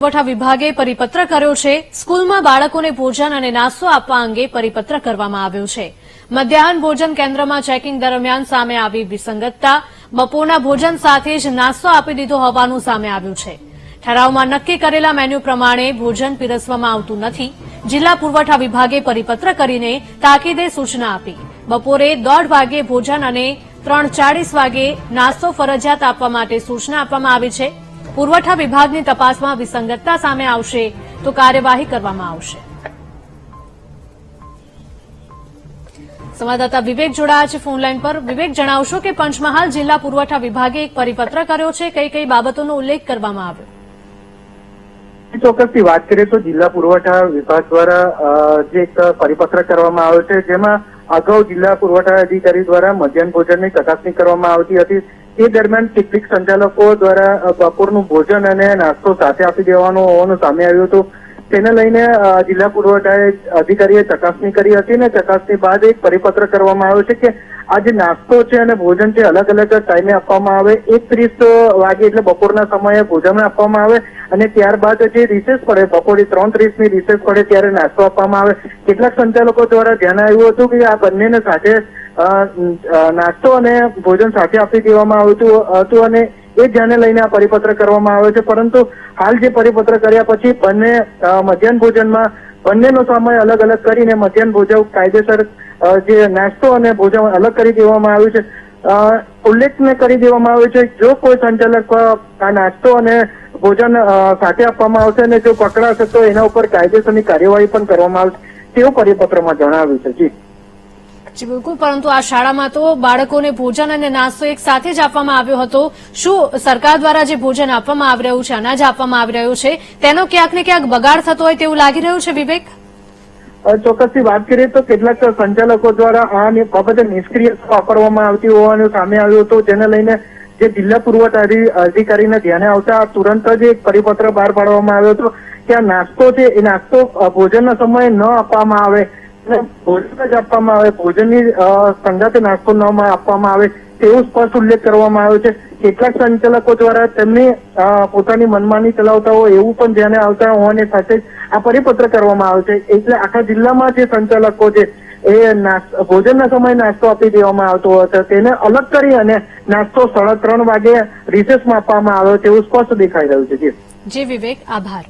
પુરવઠા વિભાગે પરિપત્ર કર્યો છે, સ્કૂલમાં બાળકોને ભોજન અને નાસ્તો આપવા અંગે પરિપત્ર કરવામાં આવ્યો છે. મધ્યાહન ભોજન કેન્દ્રમાં ચેકિંગ દરમિયાન સામે આવી વિસંગતતા, બપોરના ભોજન સાથે જ નાસ્તો આપી દીધો હોવાનું સામે આવ્યું છે. ઠરાવમાં નક્કી કરેલા મેન્યુ પ્રમાણે ભોજન પીરસવામાં આવતું નથી. જિલ્લા પુરવઠા વિભાગે પરિપત્ર કરીને તાકીદે સૂચના આપી. બપોરે દોઢ વાગે ભોજન અને ત્રણ ચાળીસ વાગે નાસ્તો ફરજિયાત આપવા માટે સૂચના આપવામાં આવી છે. પુરવઠા વિભાગની તપાસમાં વિસંગતતા સામે આવશે તો કાર્યવાહી કરવામાં આવશે. સંવાદદાતા વિવેક જોડાયા છે ફોનલાઈન પર. વિવેક, જણાવશો કે પંચમહાલ જિલ્લા પુરવઠા વિભાગે એક પરિપત્ર કર્યો છે. કઈ કઈ બાબતોનો ઉલ્લેખ કરવામાં આવ્યો? ચોક્કસથી વાત કરીએ તો જિલ્લા પુરવઠા વિભાગ દ્વારા જે એક પરિપત્ર કરવામાં આવ્યો છે, જેમાં અગાઉ જિલ્લા પુરવઠા અધિકારી દ્વારા મધ્યાહન ભોજનની ચકાસણી કરવામાં આવતી હતી. તે દરમિયાન કેટલીક સંચાલકો દ્વારા બપોરનું ભોજન અને નાસ્તો સાથે આપી દેવાનું હોવાનું સામે આવ્યું હતું. તેને લઈને જિલ્લા પુરવઠા અધિકારીએ ચકાસણી કરી હતી અને ચકાસણી બાદ એક પરિપત્ર કરવામાં આવ્યો છે કે આ જે નાસ્તો છે અને ભોજન છે અલગ અલગ ટાઈમે આપવામાં આવે. એક ત્રીસ વાગે એટલે બપોરના સમયે ભોજન આપવામાં આવે અને ત્યારબાદ જે રિસેસ પડે, બપોરે ત્રણ ત્રીસની રિસેસ પડે ત્યારે નાસ્તો આપવામાં આવે. કેટલાક સંચાલકો દ્વારા ધ્યાન આવ્યું હતું કે આ બંનેને સાથે નાસ્તો અને ભોજન સાથે આપી દેવામાં આવ્યું હતું અને એ ધ્યાને લઈને આ પરિપત્ર કરવામાં આવ્યો છે. પરંતુ હાલ જે પરિપત્ર કર્યા પછી બંને મધ્યાહન ભોજનમાં બંનેનો સમય અલગ અલગ કરીને મધ્યાહન ભોજન કાયદેસર જે નાસ્તો અને ભોજન અલગ કરી દેવામાં આવ્યું છે. અ, ઉલ્લેખ કરી દેવામાં આવ્યો છે જો કોઈ સંચાલક આ નાસ્તો અને ભોજન સાથે આપવામાં આવશે અને જો પકડાશે તો એના ઉપર કાયદેસરની કાર્યવાહી પણ કરવામાં આવશે તેવું પરિપત્રમાં જણાવ્યું છે. જી. જી, બિલકુલ. પરંતુ આ શાળામાં તો બાળકોને ભોજન અને નાસ્તો એક સાથે જ આપવામાં આવ્યો હતો. શું સરકાર દ્વારા જે ભોજન આપવામાં આવી રહ્યું છે, અનાજ આપવામાં આવી રહ્યું છે, તેનો ક્યાંક ને ક્યાંક બગાડ થતો હોય તેવું લાગી રહ્યું છે, વિવેક? ચોક્કસથી વાત કરીએ તો કેટલાક સંચાલકો દ્વારા આ બાબતે નિષ્ક્રિયતા વાપરવામાં આવતી હોવાનું સામે આવ્યું હતું. જેને લઈને જે જિલ્લા પુરવઠા અધિ- અધિકારીને ધ્યાને આવતા તુરંત જ એક પરિપત્ર બહાર પાડવામાં આવ્યો હતો કે આ નાસ્તો છે, એ નાસ્તો ભોજનના સમયે ન આપવામાં આવે. ભોજન જ આપવામાં આવે, ભોજનની સંગાતે નાસ્તો ન આપવામાં આવે તેવો સ્પષ્ટ ઉલ્લેખ કરવામાં આવ્યો છે. કેટલાક સંચાલકો દ્વારા તેમની પોતાની મનમાની ચલાવતા હોય એવું પણ ધ્યાને આવતા હોવાની સાથે આ પરિપત્ર કરવામાં આવ્યો છે. એટલે આખા જિલ્લામાં જે સંચાલકો છે, એ ભોજનના સમયે નાસ્તો આપી દેવામાં આવતો હતો તેને અલગ કરી અને નાસ્તો સાડા ત્રણ વાગે રિસેસમાં આપવામાં આવ્યો તેવું સ્પષ્ટ દેખાઈ રહ્યું છે. જી વિવેક, આભાર.